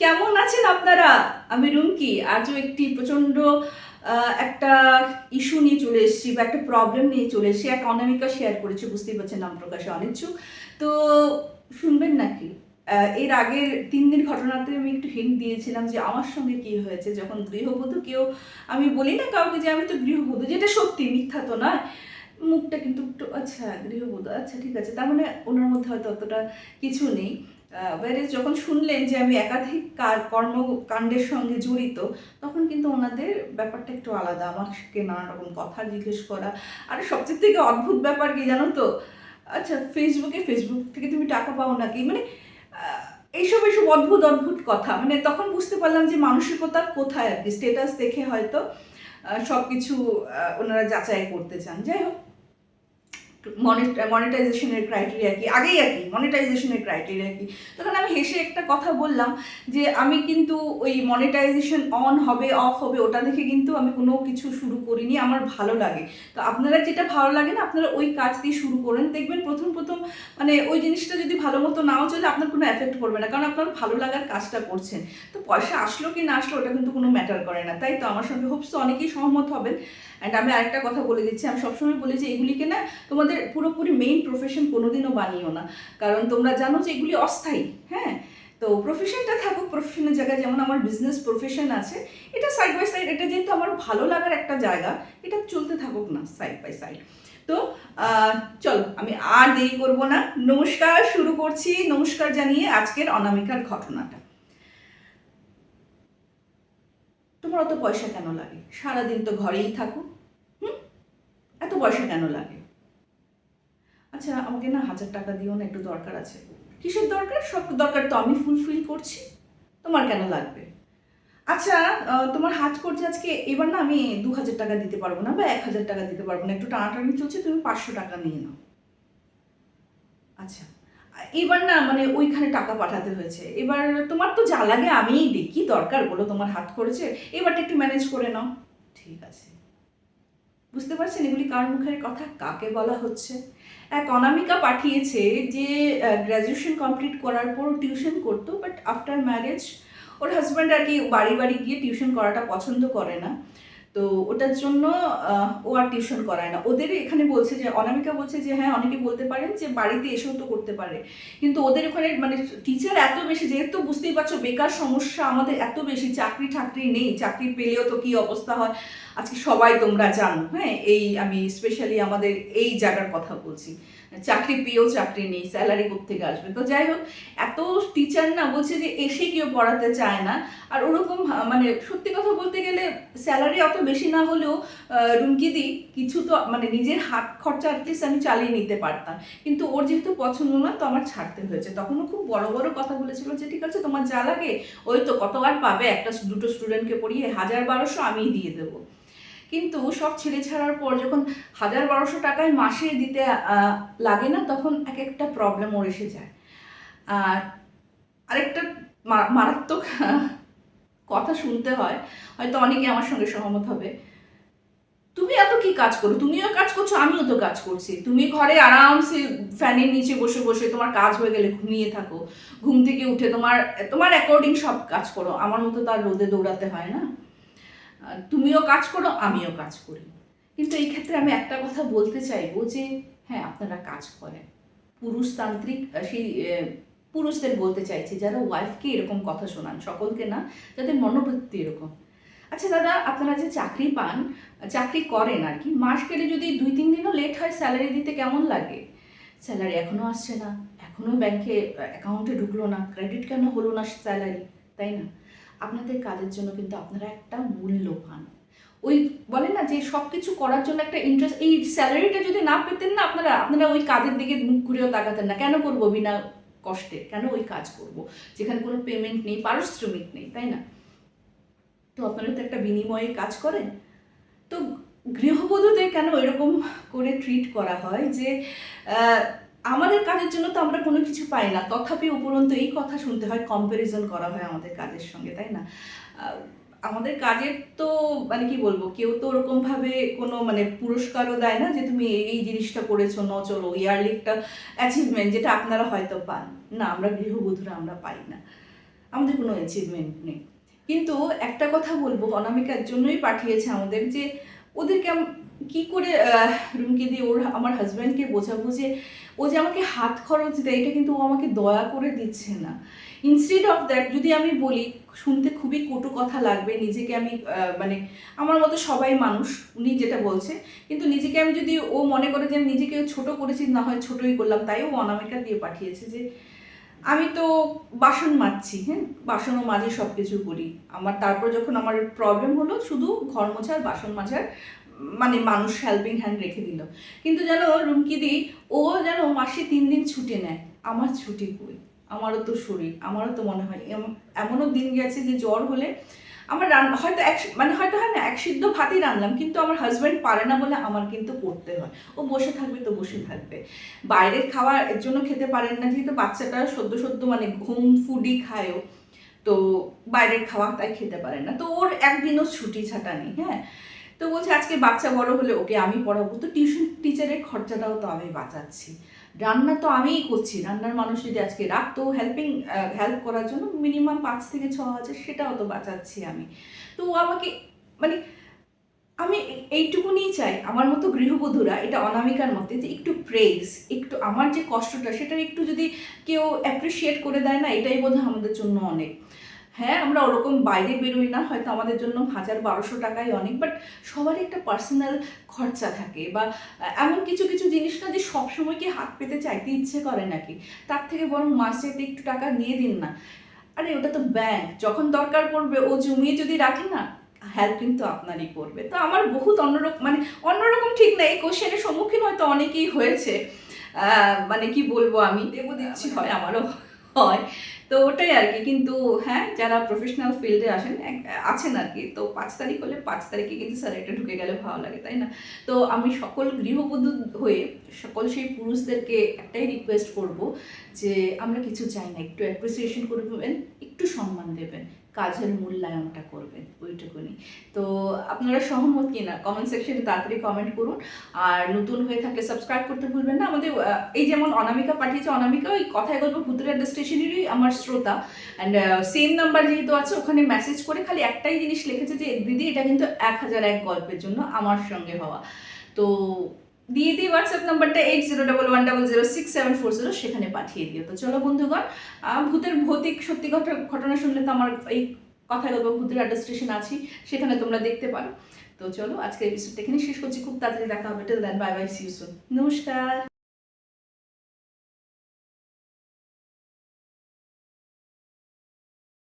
কেমন আছেন আপনারা? আমি রুমকি। আজও একটি প্রচণ্ড একটা ইস্যু নিয়ে চলে এসেছি বা একটা প্রবলেম নিয়ে চলে এসেছি। এক অনামিকা শেয়ার করেছে, বুঝতেই পারছেন নাম প্রকাশে অনিচ্ছুক তো শুনবেন নাকি? এর আগের তিন দিন ঘটনাতে আমি একটু হিন্ট দিয়েছিলাম যে আমার সঙ্গে কি হয়েছে। যখন গৃহবধূ কেউ, আমি বলি না কাউকে যে আমি তো গৃহবধূ, যেটা সত্যি, মিথ্যা তো নয়। মুখটা কিন্তু একটু আচ্ছা গৃহবধূ আচ্ছা ঠিক আছে। তার মানে ওনার মধ্যে হয়তো অতটা কিছু নেই। বাইরে যখন শুনলেন যে আমি একাধিক কার- কর্মকাণ্ডের সঙ্গে জড়িত, তখন কিন্তু ওনাদের ব্যাপারটা একটু আলাদা। আমাকে নানা রকম কথা জিজ্ঞেস করা। আর সবচেয়ে থেকে অদ্ভুত ব্যাপার কি জানো তো? আচ্ছা ফেসবুকে ফেসবুক থেকে তুমি টাকা পাও নাকি? মানে এইসব এইসব অদ্ভুত অদ্ভুত কথা। মানে তখন বুঝতে পারলাম যে মানসিকতা কোথায় আর কি। স্টেটাস দেখে হয়তো সব কিছু ওনারা যাচাই করতে চান। যাই হোক মনিটাইজেশনের ক্রাইটেরিয়া কি? আগেই আর কি মনিটাইজেশনের ক্রাইটেরিয়া কি? তখন আমি হেসে একটা কথা বললাম যে আমি কিন্তু ওই মনিটাইজেশন অন হবে অফ হবে, ওটা দেখে কিন্তু আমি কোনো কিছু শুরু করিনি, আমার ভালো লাগে। তো আপনারা যেটা ভালো লাগে না, আপনারা ওই কাজ দিয়ে শুরু করেন। দেখবেন প্রথম প্রথম মানে ওই জিনিসটা যদি ভালো মতো নাও চলে, আপনার কোনো এফেক্ট করবে না, কারণ আপনার ভালো লাগার কাজটা করছেন। তো পয়সা আসলো কি না আসলো, ওটা কিন্তু কোনো ম্যাটার করে না। তাই তো আমার সঙ্গে হোপস অনেকেই সহমত হবেন। অ্যান্ড আমি আরেকটা কথা বলে দিচ্ছি, আমি সবসময় বলি যে এগুলিকে না তোমাদের পুরোপুরি মেইন প্রফেশন কোনোদিনও বানিও না। কারণ তোমরা জানো যে এগুলি অস্থায়ী হ্যাঁ? তো প্রফেশনটা থাকুক প্রফেশনের জায়গায় যেমন আমার বিজনেস প্রফেশন আছে, এটা সাইড বাই সাইড এটা যেহেতু আমার ভালো লাগার একটা জায়গা, এটা চলতে থাকুক না সাইড বাই সাইড তো চলো, আমি আর দেরি করব না। নমস্কার, শুরু করছি। নমস্কার জানিয়ে আজকের অনামিকার ঘটনাটা। তোমার অত পয়সা কেন লাগে? সারাদিন তো ঘরেই থাকো, হুম? এত পয়সা কেন লাগে? আচ্ছা আমাকে না হাজার টাকা দিও না, একটু দরকার আছে। কিসের দরকার? সব দরকার তো আমি ফুলফিল করছি। তোমার কেন লাগবে? আচ্ছা তোমার হাত করছে আজকে, এবার না আমি দু হাজার টাকা দিতে পারব না বা এক হাজার টাকা দিতে পারব না। একটু টানাটানি চলছে, তুমি পাঁচশো টাকা নিয়ে নাও। আচ্ছা এবার না মানে ওইখানে টাকা পাঠাতে হয়েছে। এবার তোমার তো যা লাগে আমিই কি দরকার বলো? তোমার হাত করেছে, এবারটা একটু ম্যানেজ করে নাও। ঠিক আছে। বুঝতে পারছেন এগুলি কার মুখের কথা? কাকে বলা হচ্ছে? এক অনামিকা পাঠিয়েছে যে গ্র্যাজুয়েশন কমপ্লিট করার পর টিউশন করতো বাট আফটার ম্যারেজ ওর হাজব্যান্ড আর কি বাড়ি বাড়ি গিয়ে টিউশন করাটা পছন্দ করে না। তো ওটার জন্য ও আর টিউশন করায় না। ওদের এখানে বলছে যে, অনামিকা বলছে যে হ্যাঁ অনেকে বলতে পারেন যে, বাড়িতে এসেও তো করতে পারে। কিন্তু ওদের ওখানে মানে টিচার এত বেশি, যেহেতু বুঝতেই পারছ, বেকার সমস্যা আমাদের এত বেশি, চাকরি ঠাকরি নেই, চাকরি পেলেও তো কি অবস্থা হয়? আজকে সবাই তোমরা জানো হ্যাঁ? এই আমি স্পেশালি আমাদের এই জায়গার কথা বলছি। চাকরি পেয়েও চাকরি নেই স্যালারি থেকে আসবে? তো যাই হোক এত টিচার না বলছে যে এসে কেউ পড়াতে চায় না। আর ওরকম মানে সত্যি কথা বলতে গেলে স্যালারি অত বেশি না হলেও আহ, রুমকিদি কিছু তো মানে নিজের হাত খরচা অ্যাটলিস্ট আমি চালিয়ে নিতে পারতাম। কিন্তু ওর যেহেতু পছন্দ না তো আমার ছাড়তে হয়েছে। তখনও খুব বড় বড় কথা বলেছিল যে ঠিক আছে তোমার যা লাগে ওই তো কতবার পাবে? একটা দুটো স্টুডেন্টকে পড়িয়ে হাজার বারোশো আমিই দিয়ে দেবো। কিন্তু সব ছেড়ে ছাড়ার পর যখন হাজার বারোশো টাকায় মাসে দিতে লাগে না, তখন এক একটা প্রবলেম ওর এসে যায়। আর আরেকটা মারাত্মক কথা শুনতে হয়, হয়তো অনেকে আমার সঙ্গে সহমত হবে। তুমি এত কি কাজ করো? তুমিও কাজ করছ, আমিও তো কাজ করছি। তুমি ঘরে আরামসে ফ্যানের নিচে বসে বসে তোমার কাজ হয়ে গেলে ঘুমিয়ে থাকো। ঘুম থেকে উঠে তোমার তোমার অ্যাকর্ডিং সব কাজ করো। আমার মতো তার রোদে দৌড়াতে হয় না। তুমিও কাজ করো, আমিও কাজ করি। কিন্তু এই ক্ষেত্রে আমি একটা কথা বলতে চাইব যে হ্যাঁ আপনারা কাজ করেন। পুরুষতান্ত্রিক সেই পুরুষদের বলতে চাইছি, যারা ওয়াইফকে এরকম কথা শোনান, সকলকে না, যাদের মনোবৃত্তি এরকম। আচ্ছা দাদা, আপনারা যে চাকরি পান, চাকরি করেন আর কি, মাস গেলে যদি দুই, তিন দিনও লেট হয়, স্যালারি দিতে কেমন লাগে? স্যালারি এখনও আসছে না এখনও ব্যাংকে অ্যাকাউন্টে ঢুকলো না, ক্রেডিট কেন হলো না স্যালারি, তাই না? আপনাদের কাজের জন্য কিন্তু আপনারা একটা মূল্য পান ওই বলে না যে সব কিছু করার জন্য একটা ইন্টারেস্ট এই স্যালারিটা যদি না পেতেন না আপনারা আপনারা ওই কাজের দিকে মুখ ঘুরেও তাকাতেন না। কেন করব বিনা কষ্টে? কেন ওই কাজ করব? যেখানে কোনো পেমেন্ট নেই, পারিশ্রমিক নেই, তাই না? তো আপনারা তো একটা বিনিময়ে কাজ করেন। তো গৃহবধূদের কেন এরকম করে ট্রিট করা হয় যে আমাদের কাজের জন্য তো আমরা কোনো কিছু পাই না। তথাপি উপরন্তু এই কথা শুনতে হয় কম্প্যারিজন করা হয় আমাদের কাজের সঙ্গে, তাই না? আমাদের কাজের তো মানে কি বলব, কেউ তো ওরকমভাবে কোনো মানে পুরস্কারও দেয় না যে তুমি এই জিনিসটা করেছ ন চলো ইয়ারলি একটা অ্যাচিভমেন্ট যেটা আপনারা হয়তো পান। না, আমরা গৃহবধূরা আমরা পাই না। আমাদের কোনো অ্যাচিভমেন্ট নেই। কিন্তু একটা কথা বলব, অনামিকার জন্যই পাঠিয়েছে আমাদের যে ওদেরকে কি করে রুমকি দিয়ে ওর, আমার হাজব্যান্ডকে বোঝাবো যে ও যে আমাকে হাত খরচ দেয়, এটা কিন্তু ও আমাকে দয়া করে দিচ্ছে না। ইনস্টেড অফ দ্যাট যদি আমি বলি, শুনতে খুবই কটু কথা লাগবে, নিজেকে আমি মানে আমার মতো সবাই মানুষ, উনি যেটা বলছে, কিন্তু নিজেকে আমি যদি ও মনে করে যে আমি নিজেকে ছোট করেছি, না হয় ছোটই করলাম, তাই ও অনামিকা দিয়ে পাঠিয়েছে যে আমি তো বাসন মাজছি হ্যাঁ? বাসনও মাঝে সব কিছু করি। আমার, তারপর যখন আমার প্রবলেম হলো, শুধু ঘর মোছার বাসন মাজার মানে মানুষ হেল্পিং হ্যান্ড রেখে দিল। কিন্তু যেন রুমকি দি ও যেন মাসে তিন দিন ছুটি নেয়। আমার ছুটি কই? আমারও তো শরীর, আমারও তো মনে হয়। এম- এমনও দিন গেছে যে জ্বর হলে আমার রান্না হয়তো এক মানে হয়তো হয় না, এক সিদ্ধ ভাতই রান্নলাম কিন্তু আমার হাজব্যান্ড পারে না বলে আমার কিন্তু করতে হয়। ও বসে থাকবে তো বসে থাকবে। বাইরের খাওয়া এর জন্য খেতে পারেন না, যেহেতু বাচ্চাটা সদ্য সদ্য মানে হোম ফুডই খায়ও তো বাইরের খাওয়া তাই খেতে পারে না। তো ওর একদিনও ছুটি ছাটা নেই হ্যাঁ? তো বলছে, আজকে বাচ্চা বড় হলে ওকে আমি পড়াবো। তো টিউশন টিচারের খরচাটাও তো আমি বাঁচাচ্ছি। রান্না তো আমিই করছি। রান্নার মানুষ যদি আজকে রাখতো হেল্পিং হেল্প করার জন্য মিনিমাম পাঁচ থেকে ছ হাজার, সেটাও তো বাঁচাচ্ছি আমি। তো ও আমাকে মানে আমি এইটুকুনি চাই। আমার মতো গৃহবধূরা এটা অনামিকার মতে যে একটু প্রেজ একটু আমার যে কষ্টটা সেটা একটু যদি কেউ অ্যাপ্রিসিয়েট করে দেয় না, এটাই বোধহয় আমাদের জন্য অনেক। হ্যাঁ আমরা ওরকম বাইরে বেরোই না হয়তো আমাদের জন্য হাজার বারোশো টাকাই অনেক বাট সবারই একটা পার্সোনাল খরচা থাকে বা এমন কিছু কিছু জিনিস না যে সবসময় কি হাত পেতে চাইতে ইচ্ছে করে নাকি তার থেকে বরং মাসে একটু টাকা নিয়ে দিন না। আরে ওটা তো ব্যাংক যখন দরকার পড়বে ও জমিয়ে যদি রাখে না হেল্প কিন্তু আপনারই করবে। তো আমার বহুত অন্যরকম মানে অন্যরকম ঠিক না এই কোশ্চেনের সম্মুখীন হয়তো অনেকেই হয়েছে মানে কি বলব আমি? দেবো দিচ্ছি হয়। আমারও হয়। তো ওটাই আর কি, কিন্তু হ্যাঁ যারা প্রফেশনাল ফিল্ডে আসেন আছেন আর কি, তো পাঁচ তারিখ হলে পাঁচ তারিখে কিন্তু স্যার এটা ঢুকে গেলে ভালো লাগে, তাই না? তো আমি সকল গৃহবধূ হয়ে, সকল সেই পুরুষদেরকে একটাই রিকোয়েস্ট করব যে আমরা কিছু চাই না, একটু অ্যাপ্রিসিয়েশন করবেন একটু সম্মান দেবেন, কাজের মূল্যায়নটা করবেন, ওইটুকুনি। তো আপনারা সহমত কিনা? কমেন্ট সেকশনে তাড়াতাড়ি কমেন্ট করুন। আর নতুন হয়ে থাকলে সাবস্ক্রাইব করতে ভুলবেন না। আমাদের এই যেমন অনামিকা পাঠিয়েছে, অনামিকা ওই কথায় গল্প ভূতের আড্ডা স্টেশনেরই আমার শ্রোতা। অ্যান্ড সেম নাম্বার যেহেতু আছে, ওখানে মেসেজ করে খালি একটাই জিনিস লিখেছে যে, দিদি, এটা কিন্তু এক হাজার এক গল্পের জন্য আমার সঙ্গে হওয়া। তো দিয়ে দিই হোয়াটসঅ্যাপ নাম্বারটা eight zero double one double zero six seven four zero সেখানে পাঠিয়ে দিও। তো চলো বন্ধুগণ ভূতের ভৌতিক সত্যি কথা ঘটনা শুনলে তো আমার এই কথায় গল্প ভূতের আড্ডা স্টেশন আছি, সেখানে তোমরা দেখতে পারো। তো চলো আজকের এপিসোডটা এখানে শেষ করছি, খুব তাড়াতাড়ি দেখা হবে। Till then bye bye see you soon soon নমস্কার।